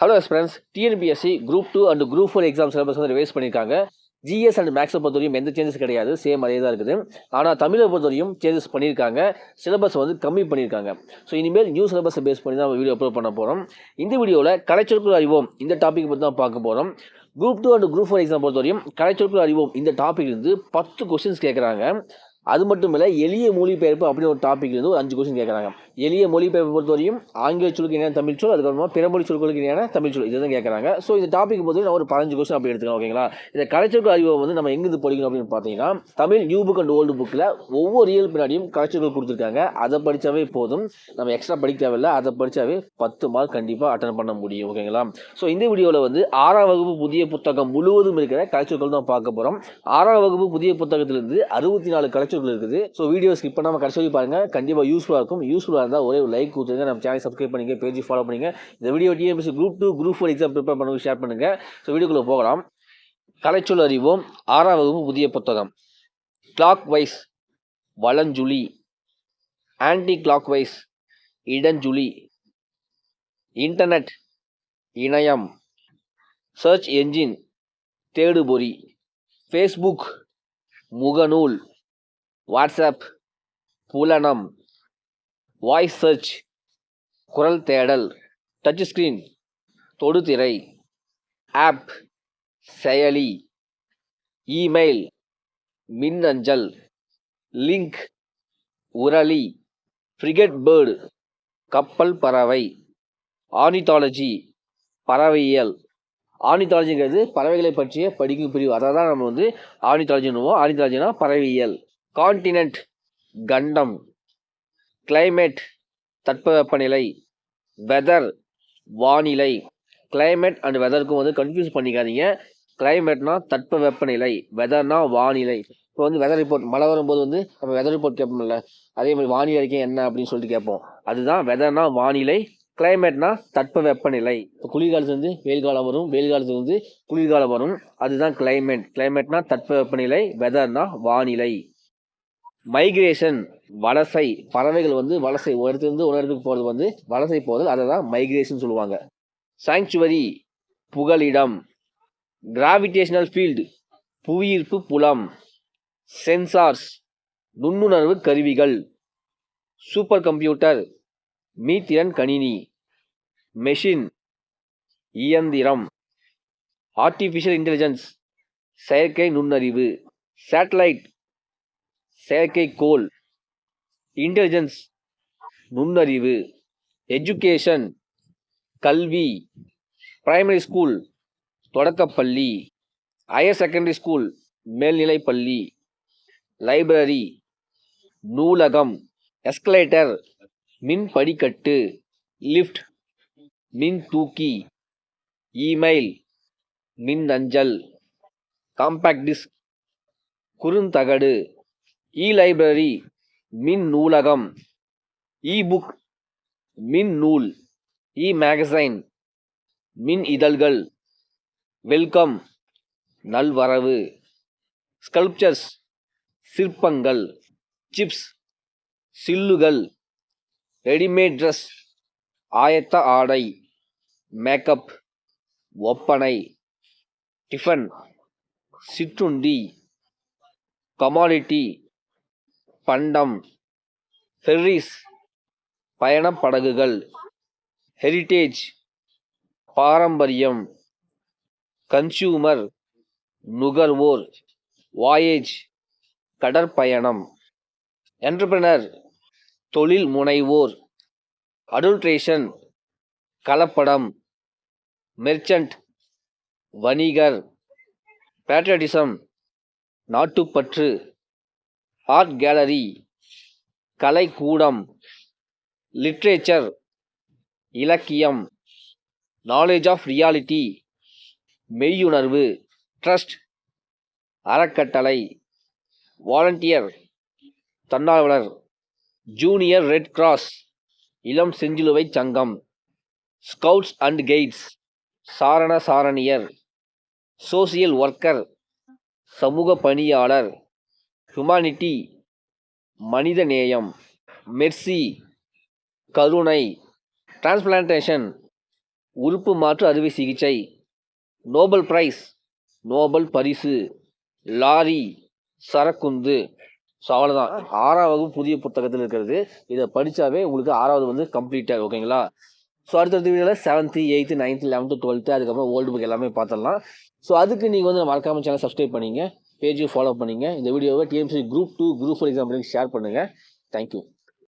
Hello friends TNPSC group two and group four exam syllabus வந்து revise பண்ணியிருக்காங்க GS and மேக்ஸை பொறுத்தவரையும் எந்த சேஞ்சஸ் கிடையாது. சேம் அதே தான் இருக்குது. ஆனால் தமிழை பொறுத்தவரையும் சேஞ்சஸ் பண்ணியிருக்காங்க சிலபஸ் வந்து கம்மி பண்ணியிருக்காங்க ஸோ இனிமேல் நியூ சிலபஸை பேஸ் பண்ணி தான் வீடியோ அப்லோட் பண்ண போகிறோம் இந்த வீடியோவில் கலைச்சொற்கள் அறிவோம். இந்த டாபிக் பற்றி தான் பார்க்க போகிறோம் group two and group four exam பொறுத்தவரையும் கலைச்சொற்கள் அறிவோம். இந்த டாபிக் இருந்து பத்து கொஸ்டின்ஸ் கேட்குறாங்க அது மட்டும் இல்லை எளிய மொழிபெயர்ப்பு அப்படின்னு ஒரு டாபிக் வந்து ஒரு அஞ்சு கொஸ்டின் கேட்குறாங்க எளிய மொழிபெயர்ப்பு பொறுத்தவரையும் ஆங்கில சொல்லுக்கு இணையான தமிழ் சொல் அதுக்கப்புறமா பிறமொழி சொல்களுக்கு இணையான தமிழ் சொல் இதுதான் கேட்குறாங்க ஸோ இந்த டாபிக் பொறுத்தவரை நான் ஒரு பதினஞ்சு கொஸ்டின் அப்படி எடுத்துக்கலாம் ஓகேங்களா இந்த கலைச்சொற்கள் அறிவை வந்து நம்ம எங்கிருந்து படிக்கணும் அப்படின்னு பார்த்தீங்கன்னா Tamil new book and old புக்கில் ஒவ்வொரு இயல் பின்னாடியும் கலைச்சொற்கள் கொடுத்துருக்காங்க. அதை படித்தாவே போதும். நம்ம எக்ஸ்ட்ரா படிக்க தேவையில்ல. அதை படித்தாவே பத்து மார்க் கண்டிப்பாக அட்டன் பண்ண முடியும் ஓகேங்களா ஸோ இந்த வீடியோவில் வந்து ஆறாம் வகுப்பு புதிய புத்தகம் முழுவதும் இருக்கிற கலைச்சொற்கள் தான் பார்க்க போகிறோம் ஆறாம் வகுப்பு புதிய புத்தகத்திலிருந்து அறுபத்தி நாலு கலைச்சொல் யூடியூப்ல இருக்குது. ஸோ வீடியோ ஸ்கிப் பண்ணாமல் கடைசி வரைக்கும் பாருங்க. கண்டிப்பாக யூஸ்ஃபுல்லாக இருக்கும். யூஸ்ஃபுல்லாக இருந்தால் ஒரே ஒரு லைக் கொடுத்துருங்க. நம்ம சேனல் சப்ஸ்கிரைப் பண்ணிங்க பேஜ் ஃபாலோ பண்ணுங்க. இந்த video TNPSC group two group four exam prepare பண்ணுங்க ஷேர் பண்ணுங்கள் ஸோ வீடியோக்குள்ளே போகலாம். கலைச்சொல் அறிவோம். ஆறாம் வகுப்பு புதிய புத்தகம். கிளாக் வைஸ் வளஞ்சுழி. ஆன்டி கிளாக் வைஸ் இடஞ்சுழி. இன்டர்நெட் இணையம். சர்ச் என்ஜின் தேடுபொறி. ஃபேஸ்புக் முகநூல். வாட்ஸ்அப் புலனம் வாய்ஸ் சர்ச் குரல் தேடல் டச் ஸ்க்ரீன் தொடுதிரை ஆப் செயலி இமெயில் மின்னஞ்சல் லிங்க் உரளி ஃப்ரிகட் பேர்டு கப்பல் பறவை ஆர்னித்தாலஜி பறவையியல். ஆர்னித்தாலஜிங்கிறது பறவைகளை பற்றிய படிக்கும் பிரிவு. அதை தான் நம்ம வந்து ஆர்னித்தாலஜின்னுவோம் ஆர்னித்தாலஜினா பறவையியல். கான்டினென்ட் கண்டம் கிளைமேட் தட்பவெப்பநிலை வெதர் வானிலை. கிளைமேட் அண்ட் வெதருக்கும் வந்து கன்ஃபியூஸ் பண்ணிக்காதீங்க. கிளைமேட்னா தட்பவெப்பநிலை வெதர்னா வானிலை. இப்போ வந்து வெதர் ரிப்போர்ட் மழை வரும்போது வந்து நம்ம வெதர் ரிப்போர்ட் கேட்போம்ல. அதே மாதிரி வானிலை அறிக்கை என்ன அப்படின்னு சொல்லிட்டு கேட்போம். அதுதான் வெதர்னா வானிலை கிளைமேட்னா தட்பவெப்பநிலை. இப்போ குளிர்காலத்துல வந்து வெயில் காலம் வரும். வெயில் காலத்துல வந்து குளிர்காலம் வரும். அதுதான் கிளைமேட் கிளைமேட்னா தட்பவெப்பநிலை வெதர்னா வானிலை. மைக்ரேஷன் வலசை பறவைகள் வந்து வலசை ஒரு இடத்துலேருந்து ஒரு இடத்துக்கு போகிறது வந்து வலசை போகிறது அதை தான் மைக்ரேஷன் சொல்லுவாங்க. சாங்சுவரி புகலிடம். கிராவிடேஷனல் ஃபீல்டு புவியீர்ப்பு புலம். சென்சார்ஸ் நுண்ணுணர்வு கருவிகள். சூப்பர் கம்ப்யூட்டர் மீத்திறன் கணினி. மெஷின் இயந்திரம். ஆர்டிஃபிஷியல் இன்டெலிஜென்ஸ் செயற்கை நுண்ணறிவு. சேட்டலைட் செயற்கைக்கோள் இன்டெலிஜென்ஸ் நுண்ணறிவு எஜுகேஷன் கல்வி பிரைமரி ஸ்கூல் தொடக்கப்பள்ளி ஹையர் செகண்டரி ஸ்கூல் மேல்நிலைப்பள்ளி லைப்ரரி நூலகம் எஸ்கலேட்டர் மின் படிக்கட்டு லிஃப்ட் மின் தூக்கி இமெயில் மின் அஞ்சல் காம்பேக்ட் டிஸ்க் குறுந்தகடு இ லைப்ரரி மின் நூலகம் இ புக் மின் நூல் இ மேகசைன் மின் இதழ்கள் வெல்கம் நல்வரவு ஸ்கல்ப்சர்ஸ் சிற்பங்கள் சிப்ஸ் சில்லுகள் ரெடிமேட் ட்ரெஸ் ஆயத்த ஆடை மேக்கப் ஒப்பனை டிஃபன் சிற்றுண்டி கமாடிட்டி பண்டம் ஃபெர்ரிஸ் பயணப் படகுகள் ஹெரிட்டேஜ் பாரம்பரியம் கன்சூமர் நுகர்வோர் வாயேஜ் கடற்பயணம். என்டர்பிரனர் தொழில் முனைவோர் அடல்ட்ரேஷன் கலப்படம் மெர்ச்சன்ட் வணிகர் பேட்ரடிசம் நாட்டுப்பற்று ஆர்ட் கேலரி கலைக்கூடம் லிட்ரேச்சர் இலக்கியம் நாலேஜ் ஆஃப் ரியாலிட்டி மெய்யுணர்வு ட்ரஸ்ட் அறக்கட்டளை வாலண்டியர் தன்னார்வலர் ஜூனியர் ரெட் கிராஸ் இளம் செஞ்சிலுவை சங்கம் ஸ்கவுட்ஸ் அண்ட் கெய்ட்ஸ் சாரண சாரணியர் சோசியல் ஒர்க்கர் சமூக பணியாளர் ஹியூமானிட்டி மனிதநேயம் மெர்சி கருணை டிரான்ஸ்பிளான்டேஷன் உறுப்பு மாற்று அறுவை சிகிச்சை நோபல் பிரைஸ் நோபல் பரிசு லாரி சரக்குந்து ஸோ அவ்வளோதான் ஆறாம் வகுப்பு புதிய புத்தகத்தில் இருக்கிறது. இதை படித்தாவே உங்களுக்கு ஆறாவது வந்து கம்ப்ளீட்டாக ஓகேங்களா ஸோ அடுத்தடுத்த வீடியோவில் seventh eighth ninth eleventh twelfth அதுக்கப்புறம் ஓல்டு புக் எல்லாமே பார்த்துடலாம். ஸோ அதுக்கு நீங்கள் வந்து மறக்காமல் சேனல் சப்ஸ்கிரைப் பண்ணிங்க. பேஜையும் ஃபாலோ பண்ணிங்க. இந்த வீடியோவை TNPSC group two group four எக்ஸாம்பிளுக்கு ஷேர் பண்ணுங்கள் தேங்க்யூ